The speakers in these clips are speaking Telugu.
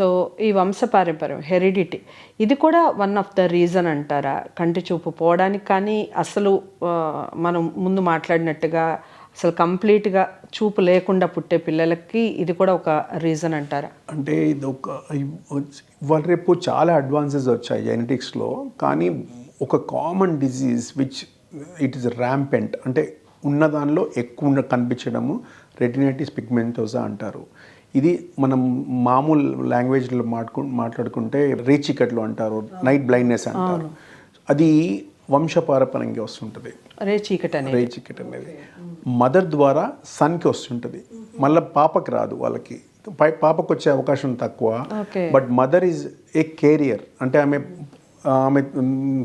సో ఈ వంశపారంపర్యం హెరిడిటీ ఇది కూడా వన్ ఆఫ్ ద రీజన్ అంటారా? కంటి చూపు పోవడానికి కానీ అసలు మనం ముందు మాట్లాడినట్టుగా అసలు కంప్లీట్గా చూపు లేకుండా పుట్టే పిల్లలకి ఇది కూడా ఒక రీజన్ అంటారా? అంటే ఇది ఒక ఇవాళ రేపు చాలా అడ్వాన్సెస్ వచ్చాయి జెనెటిక్స్లో కానీ ఒక common disease which it is rampant అంటే ఉన్న దానిలో ఎక్కువ కనిపించడము రెటినైటిస్ పిగ్మెంటోసా అంటారు. ఇది మనం మామూలు లాంగ్వేజ్లో మాట్లాడు మాట్లాడుకుంటే రేచికట్లు అంటారు నైట్ బ్లైండ్నెస్ అంటారు. అది వంశపారపరంగా వస్తుంటుంది. రే చీకటి అనేది. రే చికెట్ అనేది. మదర్ ద్వారా సన్కి వస్తుంటుంది. మళ్ళీ పాపకి రాదు వాళ్ళకి. పాపకు వచ్చే అవకాశం తక్కువ. But mother is a carrier. అంటే ఆమె ఆమె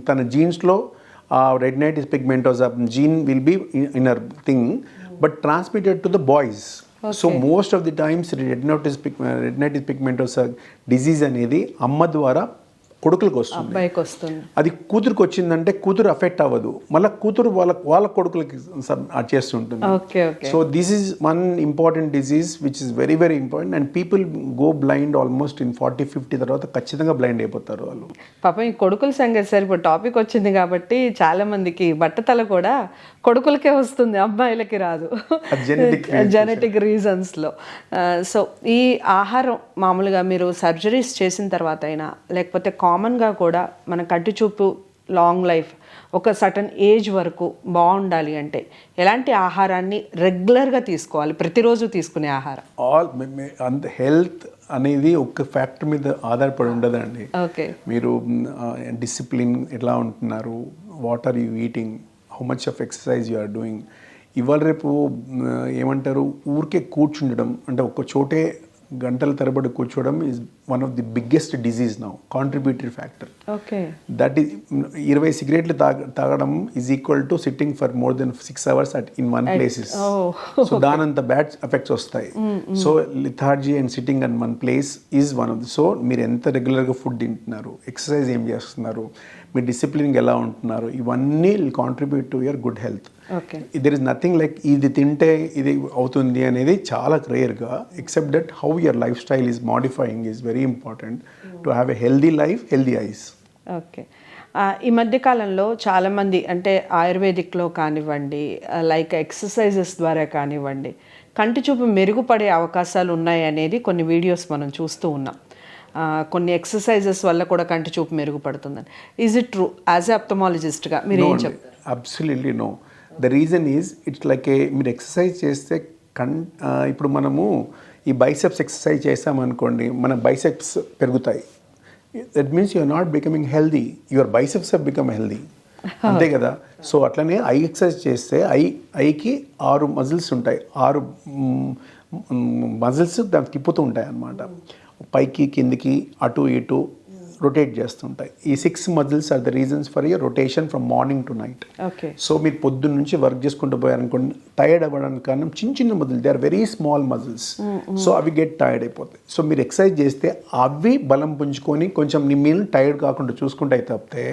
తన జీన్స్లో ఆ retinitis pigmentosa gene will be in her thing. But transmitted to the boys. So most of the times retinitis pig retinitis pigmentosa disease అనేది అమ్మ ద్వారా కొడుకులకు వస్తుంది అబ్బాయికి వస్తుంది అది కూతురుకి వచ్చిందంటే కూతురు అఫెక్ట్ అవ్వదు. మళ్ళీ కూతురు వాళ్ళ వాళ్ళ కొడుకులకి చేస్తుంటుంది. So this is one important disease which is very very important and people go blind almost in forty fifty తర్వాత ఖచ్చితంగా బ్లైండ్ అయిపోతారు వాళ్ళు. పాపం ఈ కొడుకుల సంగతి సరే ఇప్పుడు టాపిక్ వచ్చింది కాబట్టి చాలా మందికి బట్టతల కూడా కొడుకులకే వస్తుంది అబ్బాయిలకి రాదు. జెనెటిక్ రీజన్స్లో సో ఈ ఆహారం మామూలుగా మీరు సర్జరీస్ చేసిన తర్వాత అయినా లేకపోతే కామన్గా కూడా మన కంటి చూపు లాంగ్ లైఫ్ ఒక సటన్ ఏజ్ వరకు బాగుండాలి అంటే ఎలాంటి ఆహారాన్ని రెగ్యులర్గా తీసుకోవాలి? ప్రతిరోజు తీసుకునే ఆహారం. ఆల్ అంత హెల్త్ అనేది ఒక ఫ్యాక్టర్ మీద ఆధారపడి ఉండదండి. ఓకే మీరు డిసిప్లిన్ ఎట్లా ఉంటున్నారు? What are you eating how much of exercise you are doing ఇవాళ రేపు ఏమంటారు? ఊరికే కూర్చుండడం అంటే ఒక చోటే గంటల తరబడి కూర్చోవడం is one of the biggest disease now contributory factor okay that is ఇరవై సిగరెట్లు తాగ తాగడం is equal to sitting for more than six hours at in one places so దానంత bad effects వస్తాయి. So lethargy and sitting on one place is one of the so మీరు ఎంత రెగ్యులర్గా ఫుడ్ తింటున్నారు ఎక్సర్సైజ్ ఏం చేస్తున్నారు మీ డిసిప్లిన్ ఎలా ఉంటున్నారు ఇవన్నీ contribute to your good health there is nothing like ఇది తింటే ఇది అవుతుంది అనేది చాలా రేర్గా except that how your lifestyle is modifying is very important to have a healthy life healthy eyes okay ఈ మధ్య కాలంలో చాలామంది అంటే ఆయుర్వేదిక్లో కానివ్వండి లైక్ ఎక్సర్సైజెస్ ద్వారా కానివ్వండి కంటి చూపు మెరుగుపడే అవకాశాలు ఉన్నాయి అనేది కొన్ని వీడియోస్ మనం చూస్తూ ఉన్నాం. కొన్ని ఎక్సర్సైజెస్ వల్ల కూడా కంటి చూపు మెరుగుపడుతుందని. Is it true as a అప్థమాలజిస్ట్గా మీరు ఏం చెప్తారు? Absolutely no the reason is it's like a మీరు ఎక్సర్సైజ్ చేస్తే కన్ ఇప్పుడు మనము ఈ బైసెప్స్ ఎక్సర్సైజ్ చేసామనుకోండి మన బైసెప్స్ పెరుగుతాయి. That means you're not becoming healthy your biceps have become healthy అంతే కదా? సో అట్లనే ఐ ఎక్సర్సైజ్ చేస్తే ఐ ఐకి ఆరు మజిల్స్ ఉంటాయి. ఆరు మజిల్స్ దాన్ని తిప్పుతూ ఉంటాయి అన్నమాట పైకి కిందికి అటు ఇటు రొటేట్ చేస్తుంటాయి. ఈ six muscles are the reasons for your rotation from morning to night okay so మీరు పొద్దున్న నుంచి వర్క్ చేసుకుంటూ పోయారనుకోండి టైర్డ్ అవ్వడానికి కారణం చిన్న చిన్న muscles they are very small muscles so అవి గెట్ టైర్డ్ అయిపోతాయి. సో మీరు ఎక్సర్సైజ్ చేస్తే అవి బలం పుంజుకొని కొంచెం మీరు టైర్డ్ కాకుండా చూసుకుంటే తప్పితే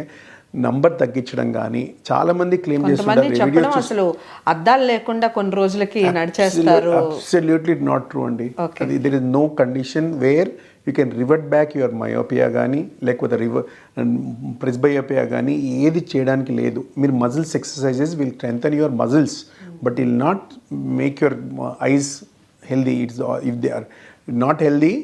నంబర్ తగ్గించడం కానీ చాలా మంది క్లెయిమ్ చేస్తుంటారు. అసలు అద్దాలు లేకుండా కొన్ని రోజులకి నడిచేస్తారు. అబ్సల్యూట్లీ నాట్ ట్రూ అండి. అది there is no condition where you can revert back your myopia కానీ లేకపోతే రివర్ ప్రెస్బయోపియా కానీ ఏది చేయడానికి లేదు. మీరు muscles exercises will strengthen your muscles but will not make your eyes healthy it's if they are not healthy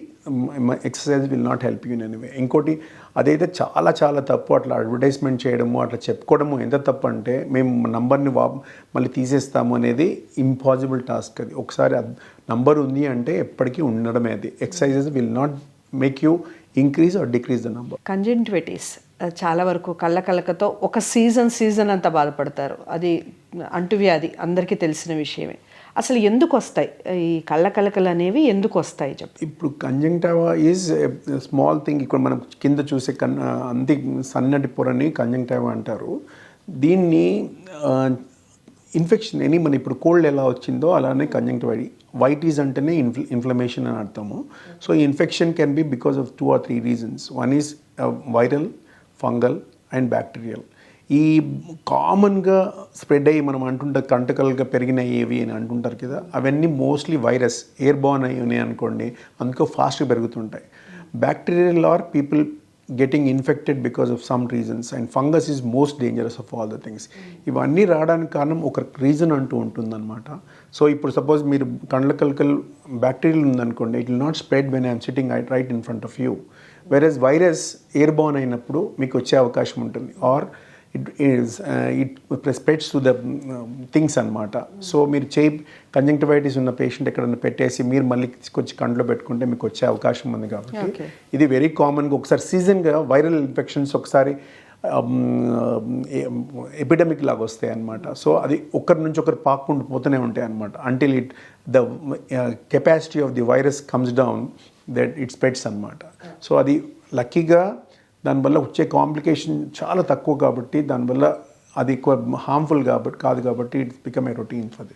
exercise will not help you in ఇంకోటి అదైతే చాలా చాలా తప్పు అట్లా అడ్వర్టైజ్మెంట్ చేయడము అట్లా చెప్పుకోవడము ఎంత తప్పు అంటే మేము నంబర్ని వా మళ్ళీ తీసేస్తాము అనేది ఇంపాసిబుల్ టాస్క్ అది. ఒకసారి నంబర్ ఉంది అంటే ఎప్పటికీ ఉండడమే అది. Exercises will not make you increase or decrease the number conjunctivitis చాలా వరకు కళ్ళ కలకతో ఒక సీజన్ సీజన్ అంతా బాధపడతారు. అది అంటువ్యాధి అందరికీ తెలిసిన విషయమే. అసలు ఎందుకు వస్తాయి? ఈ కళ్ళ కలకలు అనేవి ఎందుకు వస్తాయి చెప్పు. ఇప్పుడు కంజంక్టైవా ఈజ్ స్మాల్ థింగ్ ఇక్కడ మనం కింద చూసే కన్ అంది సన్నటి పొరని కంజంక్టావా అంటారు. దీన్ని ఇన్ఫెక్షన్ ఎనీ మన ఇప్పుడు కోల్డ్ ఎలా వచ్చిందో అలానే కంజంక్టివైడ్ వైట్ ఈజ్ అంటేనే ఇన్ఫ్ ఇన్ఫ్లమేషన్ అని అర్థము. సో ఈ infection can be because of two or three reasons one is viral fungal and bacterial ఈ కామన్గా స్ప్రెడ్ అయ్యి మనం అంటుంటాం కంటకలుగా పెరిగినాయి ఏవి అని అంటుంటారు కదా అవన్నీ మోస్ట్లీ వైరస్ ఎయిర్ బాన్ అయి ఉన్నాయి అనుకోండి అందుకో ఫాస్ట్గా పెరుగుతుంటాయి. Bacterial are people getting infected because of some reasons and fungus is most dangerous of all the things ఇవన్నీ రావడానికి కారణం ఒక రీజన్ అంటూ ఉంటుందన్నమాట. సో ఇప్పుడు సపోజ్ మీరు కండ్ల కలకల్ బ్యాక్టీరియల్ ఉందనుకోండి it will not spread when I'm sitting right in front of you virus virus airborne అయినప్పుడు మీకు వచ్చే అవకాశం ఉంటుంది. Or it is it spreads to the things అనమాట సో మీరు చేయి కంజంక్టివైటిస్ ఉన్న పేషెంట్ ఎక్కడన్నా పెట్టేసి మీరు మళ్ళీ తీసుకొచ్చి కంట్లో పెట్టుకుంటే మీకు వచ్చే అవకాశం ఉంది కాబట్టి. ఇది వెరీ కామన్గా ఒకసారి సీజన్గా వైరల్ ఇన్ఫెక్షన్స్ ఒకసారి ఎపిడమిక్ లాగా వస్తాయి అన్నమాట. సో అది ఒకరి నుంచి ఒకరు పాక్కుంటూ పోతూనే ఉంటాయి అన్నమాట. Until it the capacity of the virus comes down that it spreads అన్నమాట. సో అది లక్కీగా దానివల్ల వచ్చే కాంప్లికేషన్ చాలా తక్కువ కాబట్టి దానివల్ల అది ఎక్కువ హార్మ్ఫుల్ కాబట్టి కాదు కాబట్టి it's become a routine for the